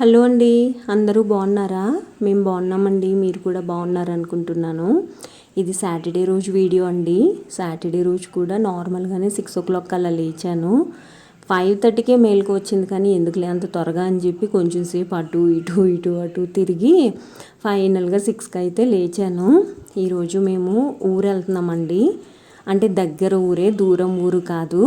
Hello అండి అందరూ బాగున్నారా? మేము బాగున్నామండి మీరు కూడా బాగున్నారు అనుకుంటున్నాను ఇది సాటర్డే రోజు వీడియో అండి. సాటర్డే రోజు కూడా నార్మల్గానే సిక్స్ ఓ క్లాక్ అలా లేచాను. ఫైవ్ థర్టీకే మేలుకు వచ్చింది కానీ ఎందుకులే అంత త్వరగా అని చెప్పి కొంచెం సేపు అటు ఇటు ఇటు అటు తిరిగి ఫైనల్గా సిక్స్కి అయితే లేచాను. ఈరోజు మేము ఊరు వెళ్తున్నామండి అంటే దగ్గర ఊరే దూరం ఊరు కాదు.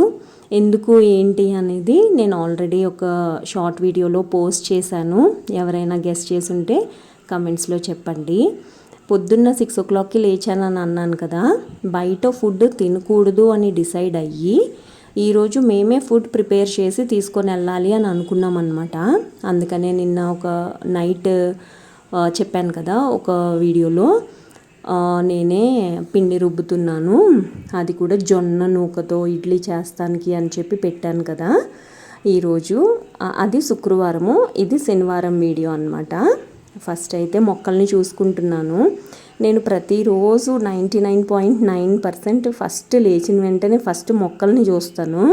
ఎందుకు ఏంటి అనేది నేను ఆల్రెడీ ఒక షార్ట్ వీడియోలో పోస్ట్ చేశాను. ఎవరైనా గెస్ట్ చేసి ఉంటే కమెంట్స్లో చెప్పండి. పొద్దున్న సిక్స్ ఓ క్లాక్కి లేచానని అన్నాను కదా బయట ఫుడ్ తినకూడదు అని డిసైడ్ అయ్యి ఈరోజు మేమే ఫుడ్ ప్రిపేర్ చేసి తీసుకొని వెళ్ళాలి అని అనుకున్నాం అనమాట అందుకనే నిన్న ఒక నైట్ చెప్పాను కదా ఒక వీడియోలో నేనే పిండి రుబ్బుతున్నాను. అది కూడా జొన్న నూకతో ఇడ్లీ చేస్తానికి అని చెప్పి పెట్టాను కదా. ఈరోజు అది శుక్రవారము ఇది శనివారం వీడియో అనమాట ఫస్ట్ అయితే మొక్కల్ని చూసుకుంటున్నాను. నేను ప్రతిరోజు ninety nine point nine percent first లేచిన వెంటనే ఫస్ట్ మొక్కల్ని చూస్తాను.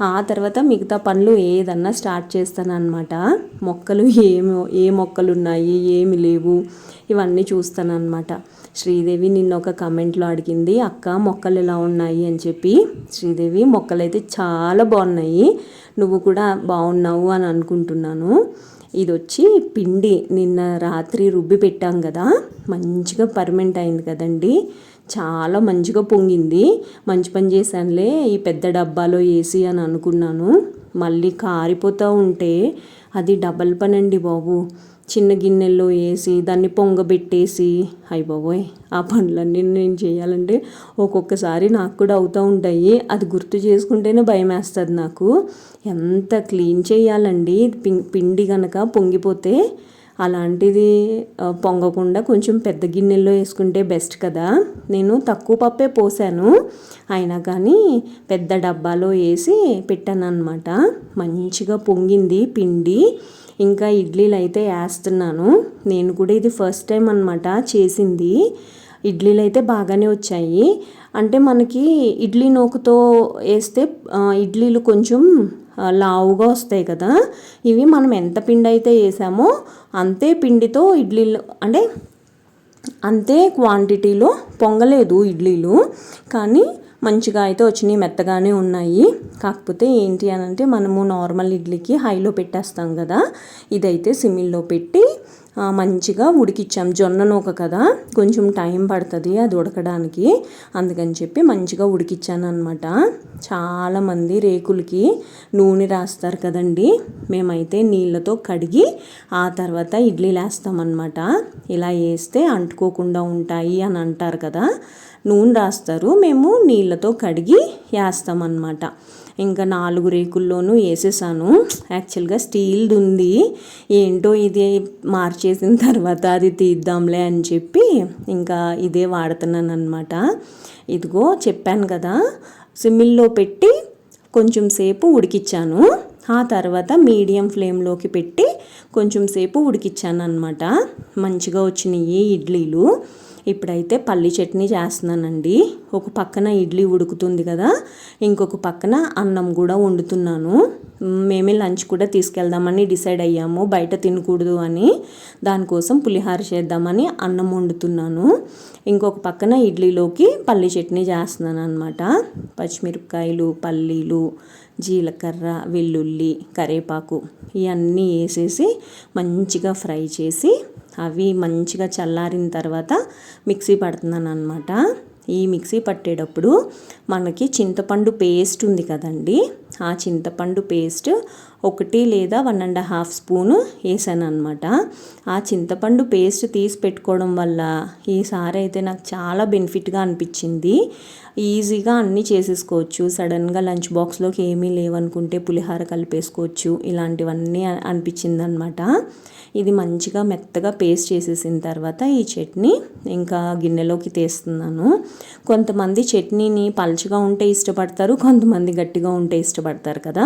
ఆ తర్వాత మిగతా పనులు ఏదన్నా స్టార్ట్ చేస్తాను అనమాట మొక్కలు ఏమి ఏ మొక్కలు ఉన్నాయి ఏమి లేవు ఇవన్నీ చూస్తాను అనమాట శ్రీదేవి నిన్న ఒక కమెంట్లో అడిగింది అక్క మొక్కలు ఎలా ఉన్నాయి? అని చెప్పి. శ్రీదేవి మొక్కలు అయితే చాలా బాగున్నాయి నువ్వు కూడా బాగున్నావు అని అనుకుంటున్నాను. ఇది వచ్చి పిండి నిన్న రాత్రి రుబ్బి పెట్టాం కదా మంచిగా పర్మెంట్ అయింది కదండి. చాలా మంచిగా పొంగింది. మంచి పని చేశానులే ఈ పెద్ద డబ్బాలో వేసి అని అనుకున్నాను. మళ్ళీ కారిపోతూ ఉంటే అది డబల్ పని అండి బాబు. చిన్న గిన్నెల్లో వేసి దాన్ని పొంగబెట్టేసి అయ్యి బాబోయ్ ఆ పనులన్నీ నేను చేయాలంటే ఒక్కొక్కసారి నాకు కూడా అవుతూ ఉంటాయి. అది గుర్తు చేసుకుంటేనే భయం వేస్తుంది నాకు. ఎంత క్లీన్ చేయాలండి పిండి కనుక పొంగిపోతే. అలాంటిది పొంగకుండా కొంచెం పెద్ద గిన్నెల్లో వేసుకుంటే బెస్ట్ కదా. నేను తక్కువ పప్పే పోసాను. అయినా కానీ పెద్ద డబ్బాలో వేసి పెట్టాను అనమాట మంచిగా పొంగింది పిండి. ఇంకా ఇడ్లీలు అయితే వేస్తున్నాను. నేను కూడా ఇది ఫస్ట్ టైం అనమాట చేసింది. ఇడ్లీలు అయితే బాగానే వచ్చాయి. అంటే మనకి ఇడ్లీ నూకతో వేస్తే ఇడ్లీలు కొంచెం లావుగా వస్తాయి కదా. ఇవి మనం ఎంత పిండి అయితే వేసామో అంతే పిండితో ఇడ్లీలు అంటే అంతే క్వాంటిటీలో పొంగలేదు ఇడ్లీలు. కానీ మంచిగా అయితే వచ్చినాయి మెత్తగానే ఉన్నాయి. కాకపోతే ఏంటి అని అంటే మనము నార్మల్ ఇడ్లీకి హైలో పెట్టేస్తాం కదా. ఇదైతే సిమిల్లో పెట్టి మంచిగా ఉడికిచ్చాం. జొన్న నూక కదా? కొంచెం టైం పడుతుంది అది ఉడకడానికి. అందుకని చెప్పి మంచిగా ఉడికిచ్చాను అనమాట చాలామంది రేకులకి నూనె రాస్తారు కదండి. మేమైతే నీళ్ళతో కడిగి ఆ తర్వాత ఇడ్లీ వేస్తామన్నమాట ఇలా వేస్తే అంటుకోకుండా ఉంటాయి అని అంటారు కదా. నూనె రాస్తారు. మేము నీళ్ళతో కడిగి వేస్తామన్నమాట. ఇంకా నాలుగు రేకుల్లోనూ వేసేసాను. యాక్చువల్గా స్టీల్ది ఉంది ఏంటో ఇది మార్చేసిన తర్వాత అది తీద్దాంలే అని చెప్పి ఇంకా ఇదే వాడుతున్నాను అనమాట ఇదిగో చెప్పాను కదా సిమ్మిల్లో పెట్టి కొంచెం సేపు ఉడికిచ్చాను. ఆ తర్వాత మీడియం ఫ్లేమ్లోకి పెట్టి కొంచెం సేపు ఉడికిచ్చాను అనమాట మంచిగా వచ్చినాయి ఇడ్లీలు. ఇప్పుడైతే పల్లి చట్నీ చేస్తున్నానండి. ఒక పక్కన ఇడ్లీ ఉడుకుతుంది కదా ఇంకొక పక్కన అన్నం కూడా వండుతున్నాను. మేమే లంచ్ కూడా తీసుకెళ్దామని డిసైడ్ అయ్యాము బయట తినకూడదు అని. దానికోసం పులిహార చేద్దామని అన్నం వండుతున్నాను. ఇంకొక పక్కన ఇడ్లీలోకి పల్లి చట్నీ చేస్తున్నాను అనమాట పచ్చిమిరపకాయలు పల్లీలు జీలకర్ర వెల్లుల్లి కరేపాకు ఇవన్నీ వేసేసి మంచిగా ఫ్రై చేసి అవి మంచిగా చల్లారిన తర్వాత మిక్సీ పడుతున్నాను అనమాట ఈ మిక్సీ పట్టేటప్పుడు మనకి చింతపండు పేస్ట్ ఉంది కదండి. ఆ చింతపండు పేస్ట్ ఒకటి లేదా వన్ అండ్ హాఫ్ స్పూను వేసాను అనమాట ఆ చింతపండు పేస్ట్ తీసి పెట్టుకోవడం వల్ల ఈసారి అయితే నాకు చాలా బెనిఫిట్గా అనిపించింది. ఈజీగా అన్నీ చేసేసుకోవచ్చు. సడన్గా లంచ్ బాక్స్లోకి ఏమీ లేవనుకుంటే పులిహార కలిపేసుకోవచ్చు. ఇలాంటివన్నీ అనిపించింది అనమాట ఇది మంచిగా మెత్తగా పేస్ట్ చేసేసిన తర్వాత ఈ చట్నీ ఇంకా గిన్నెలోకి తీస్తున్నాను. కొంతమంది చట్నీని పలుచగా ఉంటే ఇష్టపడతారు కొంతమంది గట్టిగా ఉంటే ఇష్టపడతారు కదా.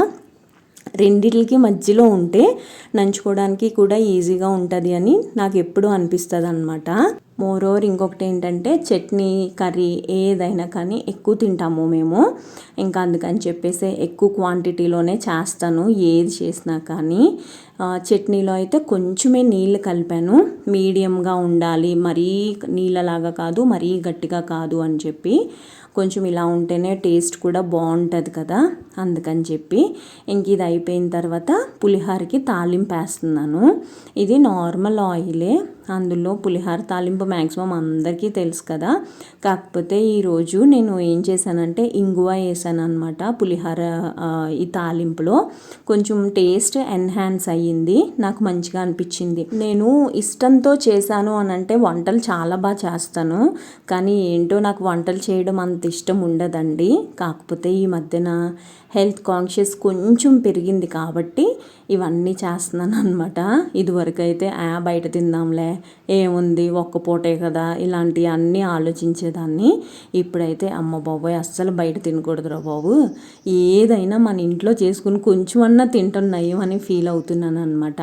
రెండిటికి మధ్యలో ఉంటే నంచుకోవడానికి కూడా ఈజీగా ఉంటుంది అని నాకు ఎప్పుడూ అనిపిస్తుంది అనమాట మోరోవర్ ఇంకొకటి ఏంటంటే చట్నీ కర్రీ ఏదైనా కానీ ఎక్కువ తింటాము మేము. ఇంకా అందుకని చెప్పేసి ఎక్కువ క్వాంటిటీలోనే చేస్తాను ఏది చేసినా కానీ. చట్నీలో అయితే కొంచెమే నీళ్ళు కలిపాను. మీడియంగా ఉండాలి మరీ నీళ్ళలాగా కాదు మరీ గట్టిగా కాదు అని చెప్పి. కొంచెం ఇలా ఉంటేనే టేస్ట్ కూడా బాగుంటుంది కదా అందుకని చెప్పి. ఇంక ఇది అయిపోయిన తర్వాత పులిహోరకి తాలింపు వేస్తున్నాను. ఇది నార్మల్ ఆయిలే అందులో పులిహోర తాలింపు మ్యాక్సిమం అందరికీ తెలుసు కదా. కాకపోతే ఈరోజు నేను ఏం చేశానంటే ఇంగువ వేసాను అనమాట పులిహోర ఈ తాలింపులో. కొంచెం టేస్ట్ ఎన్హాన్స్ అయ్యింది నాకు మంచిగా అనిపించింది. నేను ఇష్టంతో చేశాను అని అంటే వంటలు చాలా బాగా చేస్తాను. కానీ ఏంటో నాకు వంటలు చేయడం అంత ఇష్టం ఉండదండి. కాకపోతే ఈ మధ్యన హెల్త్ కాన్షియస్ కొంచెం పెరిగింది కాబట్టి ఇవన్నీ చేస్తున్నాను అనమాట ఇదివరకు అయితే ఆ బయట తిందాంలే ఏముంది ఒక్క పూటే కదా ఇలాంటివి అన్నీ ఆలోచించేదాన్ని. ఇప్పుడైతే అమ్మ బాబోయ్ అస్సలు బయట తినకూడదురా బాబు. ఏదైనా మన ఇంట్లో చేసుకుని కొంచెం అన్నా తింటున్నాయి అని ఫీల్ అవుతున్నాను. అనమాట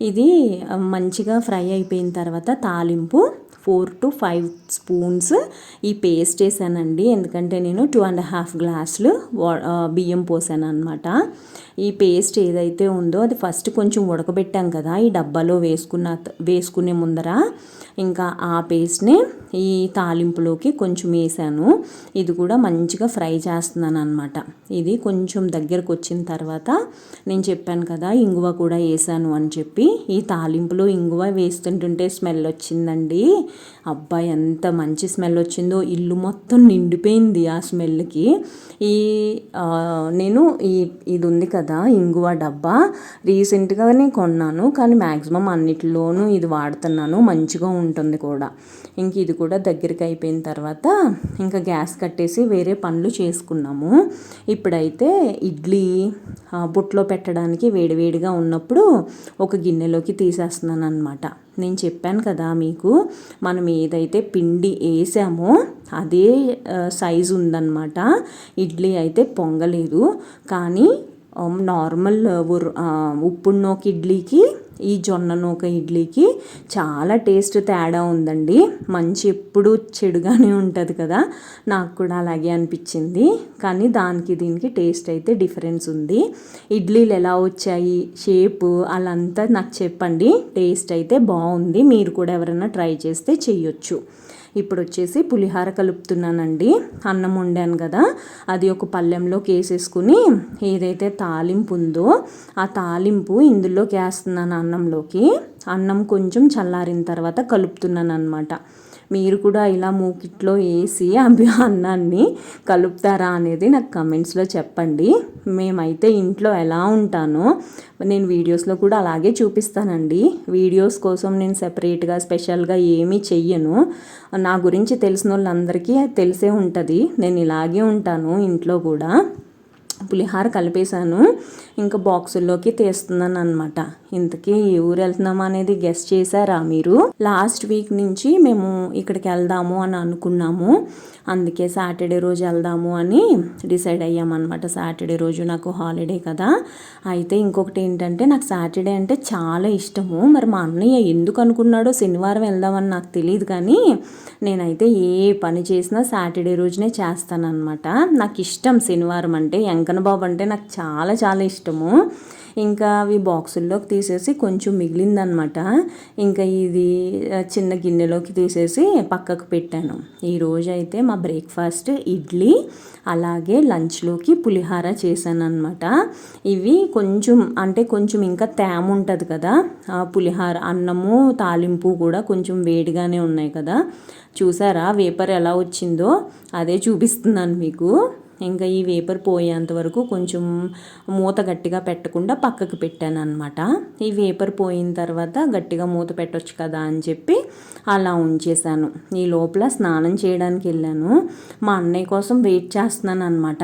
ఇది మంచిగా ఫ్రై అయిపోయిన తర్వాత తాలింపు. ఫోర్ టు ఫైవ్ స్పూన్స్ ఈ పేస్ట్ వేసానండి ఎందుకంటే నేను టూ అండ్ హాఫ్ గ్లాసులు బియ్యం పోసాను అనమాట ఈ పేస్ట్ ఏదైతే ఉందో అది ఫస్ట్ కొంచెం ఉడకబెట్టాం కదా ఈ డబ్బాలో వేసుకున్న వేసుకునే ముందర ఇంకా ఆ పేస్ట్ని ఈ తాలింపులోకి కొంచెం వేసాను. ఇది కూడా మంచిగా ఫ్రై చేస్తున్నాను అనమాట ఇది కొంచెం దగ్గరకు వచ్చిన తర్వాత నేను చెప్పాను కదా ఇంగువ కూడా వేసాను అని చెప్పి. ఈ తాలింపులో ఇంగువ వేస్తుంటుంటే స్మెల్ వచ్చిందండి. అబ్బాయి ఎంత మంచి స్మెల్ వచ్చిందో ఇల్లు మొత్తం నిండిపోయింది ఆ స్మెల్కి. ఈ నేను ఈ ఇది ఉంది కదా ఇంగువ డబ్బా. రీసెంట్గానే కొన్నాను కానీ మ్యాక్సిమం అన్నిటిలోనూ ఇది వాడుతున్నాను మంచిగా ఉంటుంది కూడా. ఇంక ఇది కూడా దగ్గరికి అయిపోయిన తర్వాత ఇంకా గ్యాస్ కట్టేసి వేరే పనులు చేసుకున్నాము. ఇప్పుడైతే ఇడ్లీ బుట్లో పెట్టడానికి వేడివేడిగా ఉన్నప్పుడు ఒక గిన్నెలోకి తీసేస్తున్నాను అనమాట నేను చెప్పాను కదా మీకు మనం ఏదైతే పిండి వేసామో అదే సైజు ఉందన్నమాట. ఇడ్లీ అయితే పొంగలేదు. కానీ నార్మల్ ఉర్ ఆ, ఇడ్లీకి ఈ జొన్న నూక ఇడ్లీకి చాలా టేస్ట్ తేడా ఉందండి. మంచి ఎప్పుడు చెడుగానే ఉంటుంది కదా. నాకు కూడా అలాగే అనిపించింది. కానీ దానికి దీనికి టేస్ట్ అయితే డిఫరెన్స్ ఉంది. ఇడ్లీలు ఎలా వచ్చాయి షేపు అలంతా నాకు చెప్పండి. టేస్ట్ అయితే బాగుంది. మీరు కూడా ఎవరైనా ట్రై చేస్తే చెయ్యొచ్చు. ఇప్పుడు వచ్చేసి పులిహార కలుపుతున్నానండి. అన్నం వండాను కదా. అది ఒక పళ్ళెంలోకి వేసేసుకుని ఏదైతే తాలింపు ఉందో ఆ తాలింపు ఇందులోకి వేస్తున్నాను అన్నంలోకి. అన్నం కొంచెం చల్లారిన తర్వాత కలుపుతున్నాను అనమాట మీరు కూడా ఇలా మూకిట్లో వేసి అవి అన్నాన్ని కలుపుతారా అనేది నాకు కమెంట్స్లో చెప్పండి. మేమైతే ఇంట్లో ఎలా ఉంటానో నేను వీడియోస్లో కూడా అలాగే చూపిస్తానండి. వీడియోస్ కోసం నేను సెపరేట్గా స్పెషల్గా ఏమీ చెయ్యను. నా గురించి తెలిసిన వాళ్ళందరికీ తెలిసే ఉంటుంది. నేను ఇలాగే ఉంటాను ఇంట్లో కూడా. పులిహార కలిపేశాను. ఇంకా బాక్సుల్లోకి తీస్తున్నాను అనమాట ఇంతకీ ఏ ఊరు వెళ్తున్నాము అనేది గెస్ట్ చేశారా మీరు? లాస్ట్ వీక్ నుంచి మేము ఇక్కడికి వెళ్దాము అని అనుకున్నాము. అందుకే సాటర్డే రోజు వెళ్దాము అని డిసైడ్ అయ్యామన్నమాట. సాటర్డే రోజు నాకు హాలిడే కదా. అయితే ఇంకొకటి ఏంటంటే నాకు సాటర్డే అంటే చాలా ఇష్టము. మరి మా అన్నయ్య ఎందుకు అనుకున్నాడో శనివారం వెళ్దామని నాకు తెలియదు కానీ నేనైతే ఏ పని చేసినా సాటర్డే రోజునే చేస్తానన్నమాట. నాకు ఇష్టం శనివారం అంటే వెంకన్నబాబు అంటే నాకు చాలా చాలా ఇష్టము. ఇంకా అవి బాక్సుల్లోకి తీసేసి కొంచెం మిగిలిందనమాట ఇంకా ఇది చిన్న గిన్నెలోకి తీసేసి పక్కకు పెట్టాను. ఈరోజు అయితే మా బ్రేక్ఫాస్ట్ ఇడ్లీ అలాగే లంచ్లోకి పులిహార చేశాను అనమాట ఇవి కొంచెం అంటే కొంచెం ఇంకా తేమ ఉంటుంది కదా పులిహార అన్నము తాలింపు కూడా కొంచెం వేడిగానే ఉన్నాయి కదా. చూసారా వేపర్ ఎలా వచ్చిందో? అదే చూపిస్తున్నాను మీకు. ఇంకా ఈ వేపర్ పోయేంత వరకు కొంచెం మూత గట్టిగా పెట్టకుండా పక్కకు పెట్టాను అనమాట ఈ వేపర్ పోయిన తర్వాత గట్టిగా మూత పెట్టొచ్చు కదా అని చెప్పి అలా ఉంచేశాను. ఈ లోపల స్నానం చేయడానికి వెళ్ళాను. మా అన్నయ్య కోసం వెయిట్ చేస్తున్నాను అనమాట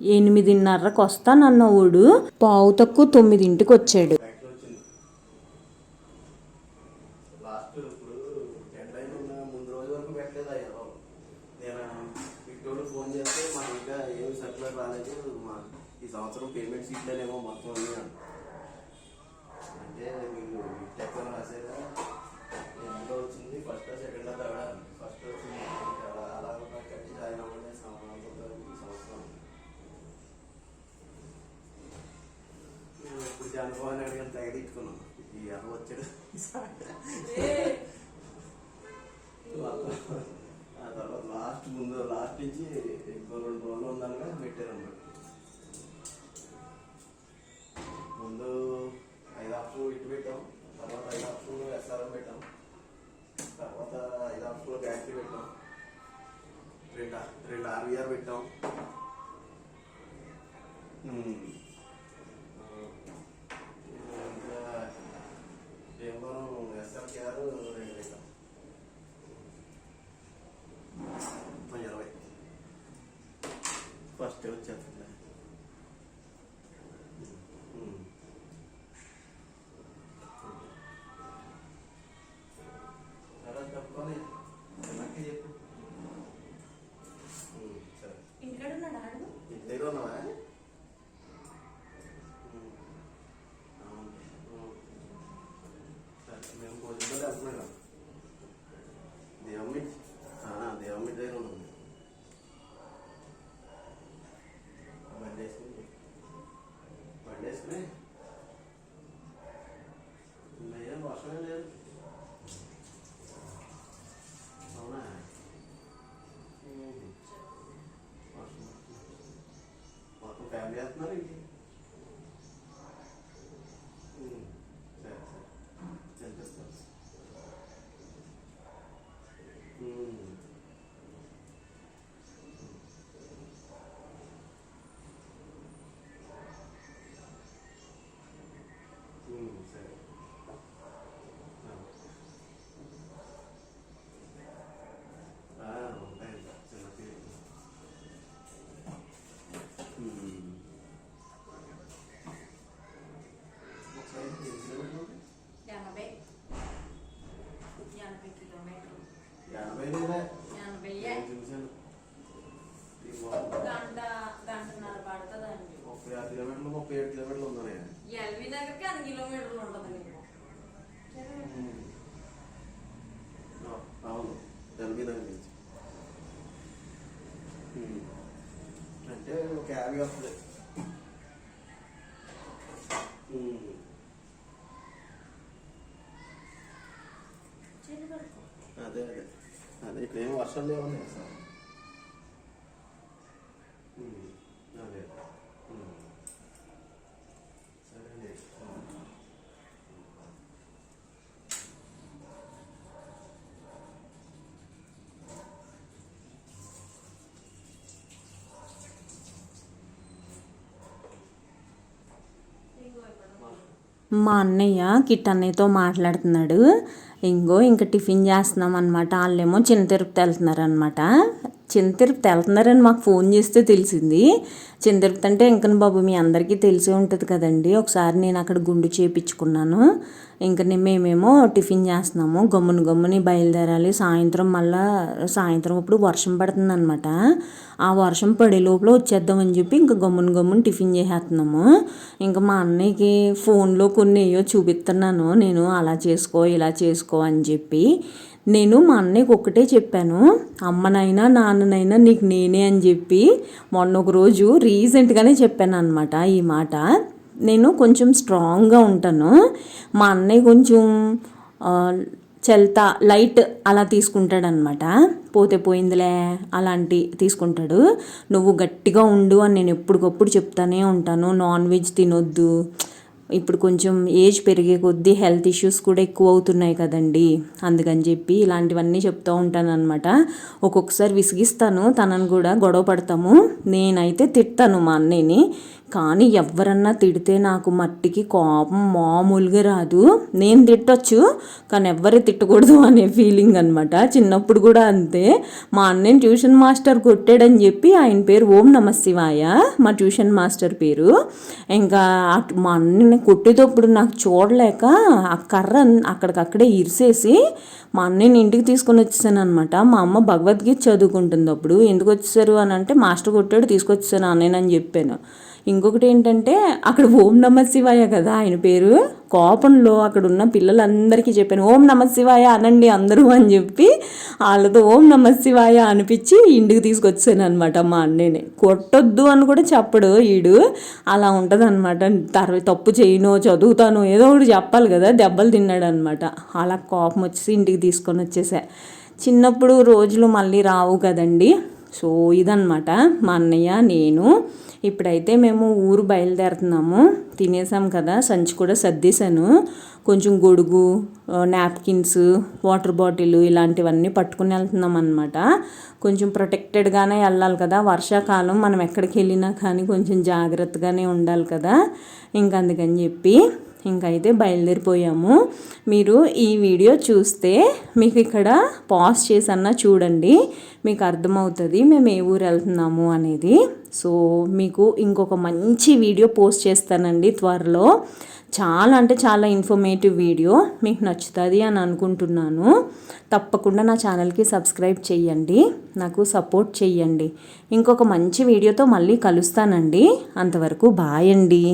ఎనిమిదిన్నరకు వస్తానన్న ఊడు. పావు తక్కువ తొమ్మిదింటికి వచ్చాడు. లాస్ట్ ఫోన్ చేస్తే మా ఇంకా ఏం సర్కులర్ రాలేదు మా ఈ సంవత్సరం పేమెంట్ సీట్లేనేమో మొత్తం అన్నీ అంటే మీకు టెక్లో రాసేదా ఎంతో వచ్చింది ఫస్ట్ సెకండ్ థర్డ్ ఫస్ట్ వచ్చింది. అలా అలా కట్టి జాయిన్ అవ్వండి ఈ సంవత్సరం. ఇప్పుడు అనుభవాన్ని అడిగిన తెగ తిట్టుకున్నాం ఈ అన్న వచ్చాడు. ఫస్ట్ వచ్చేస్తుంది మొత్తం ఫ్యామిలీ యాభై వస్తుంది అదే అదే. అదే ఇక్కడ ఏం వర్షాలు లేవున్నాయి సార్ ఉమ్. అదే ఉమ్. సరే అండి ఉమ్. ఇంకో ఇప్పుడు మా అన్నయ్య కిట్ అన్నయ్యతో మాట్లాడుతున్నాడు. ఇంకో ఇంకా టిఫిన్ చేస్తున్నాం అనమాట వాళ్ళేమో చిన్న తిరుపతి వెళ్తున్నారనమాట చిన్న తిరుపతి వెళ్తున్నారని మాకు ఫోన్ చేస్తే తెలిసింది. చిన్న తిరుపతి అంటే ఇంకన బాబు మీ అందరికీ తెలిసే ఉంటుంది కదండి. ఒకసారి నేను అక్కడ గుండు చేపించుకున్నాను. ఇంకా మేమేమో టిఫిన్ చేస్తున్నాము. గమ్ముని గమ్ముని బయలుదేరాలి. సాయంత్రం మళ్ళా సాయంత్రం ఇప్పుడు వర్షం పడుతుందన్నమాట. ఆ వర్షం పడే లోపల వచ్చేద్దామని చెప్పి ఇంకా గమ్మున గమ్మున టిఫిన్ చేసేస్తున్నాము. ఇంకా మా అన్నయ్యకి ఫోన్లో కొన్ని ఏయో చూపిస్తున్నాను. నేను అలా చేసుకో ఇలా చేసుకో అని చెప్పి. నేను మా అన్నయ్యకి ఒక్కటే చెప్పాను. అమ్మనైనా నాన్ననైనా నీకు నేనే అని చెప్పి మొన్న ఒక రోజు రీసెంట్గానే చెప్పాను అనమాట ఈ మాట. నేను కొంచెం స్ట్రాంగ్గా ఉంటాను. మా అన్నయ్య కొంచెం చెల్త చెల్తా లైట్ అలా తీసుకుంటాడనమాట. పోతే పోయిందిలే అలాంటి తీసుకుంటాడు. నువ్వు గట్టిగా ఉండు అని నేను ఎప్పటికప్పుడు చెప్తానే ఉంటాను. నాన్ వెజ్ తినొద్దు. ఇప్పుడు కొంచెం ఏజ్ పెరిగే కొద్దీ హెల్త్ ఇష్యూస్ కూడా ఎక్కువ అవుతున్నాయి కదండి. అందుకని చెప్పి ఇలాంటివన్నీ చెప్తూ ఉంటాను అనమాట ఒక్కొక్కసారి విసిగిస్తాను తనని కూడా గొడవ పడతాము. నేనైతే తిట్టాను మా అన్నయ్యని. కానీ ఎవరన్నా తిడితే నాకు మట్టికి కోపం మామూలుగా రాదు. నేను తిట్టొచ్చు కానీ ఎవ్వరు తిట్టకూడదు అనే ఫీలింగ్ అనమాట చిన్నప్పుడు కూడా అంతే. మా అన్నయ్య ట్యూషన్ మాస్టర్ కొట్టాడని చెప్పి ఆయన పేరు ఓం నమ శివాయ మా ట్యూషన్ మాస్టర్ పేరు. ఇంకా అటు మా అన్నయ్యని కొట్టేటప్పుడు నాకు చూడలేక ఆ కర్ర అక్కడికక్కడే ఇరిసేసి మా అన్నయ్యని ఇంటికి తీసుకొని వచ్చేసాను అనమాట మా అమ్మ భగవద్గీత చదువుకుంటుంది అప్పుడు. ఎందుకు వచ్చేసారు అని అంటే మాస్టర్ కొట్టాడు తీసుకొచ్చేసాను అన్నయ్యని అని చెప్పాను. ఇంకొకటి ఏంటంటే అక్కడ ఓం నమ శివాయ కదా ఆయన పేరు. కోపంలో అక్కడ ఉన్న పిల్లలందరికీ చెప్పాను ఓం నమ శివాయ అనండి అందరూ అని చెప్పి వాళ్ళతో ఓం నమ శివాయ అనిపించి ఇంటికి తీసుకొచ్చాను అనమాట మా అన్నయ్యని. కొట్టొద్దు అని కూడా చెప్పడు ఈడు. అలా ఉంటుంది అనమాట తర్వాత తప్పు చేయను చదువుతాను ఏదో ఒకటి చెప్పాలి కదా దెబ్బలు తిన్నాడు అనమాట అలా కోపం వచ్చేసి ఇంటికి తీసుకొని వచ్చేసా. చిన్నప్పుడు రోజులు మళ్ళీ రావు కదండి. సో ఇదన్నమాట మా అన్నయ్య నేను. ఇప్పుడైతే మేము ఊరు బయలుదేరుతున్నాము. తినేసాం కదా సంచి కూడా సర్దేశాను. కొంచెం గొడుగు నాప్కిన్స్ వాటర్ బాటిల్ ఇలాంటివన్నీ పట్టుకుని వెళ్తున్నాం అనమాట కొంచెం ప్రొటెక్టెడ్గానే వెళ్ళాలి కదా. వర్షాకాలం మనం ఎక్కడికి వెళ్ళినా కానీ కొంచెం జాగ్రత్తగానే ఉండాలి కదా. ఇంక అందుకని చెప్పి ఇంకైతే బయలుదేరిపోయాము. మీరు ఈ వీడియో చూస్తే మీకు ఇక్కడ పాజ్ చేసన్నా చూడండి. మీకు అర్థమవుతుంది మేము ఏ ఊరు వెళ్తున్నాము అనేది. సో మీకు ఇంకొక మంచి వీడియో పోస్ట్ చేస్తానండి త్వరలో. చాలా అంటే చాలా ఇన్ఫర్మేటివ్ వీడియో. మీకు నచ్చుతుంది అని అనుకుంటున్నాను. తప్పకుండా నా ఛానల్కి సబ్స్క్రైబ్ చేయండి నాకు సపోర్ట్ చేయండి ఇంకొక మంచి వీడియోతో మళ్ళీ కలుస్తానండి. అంతవరకు బాయ్ అండి.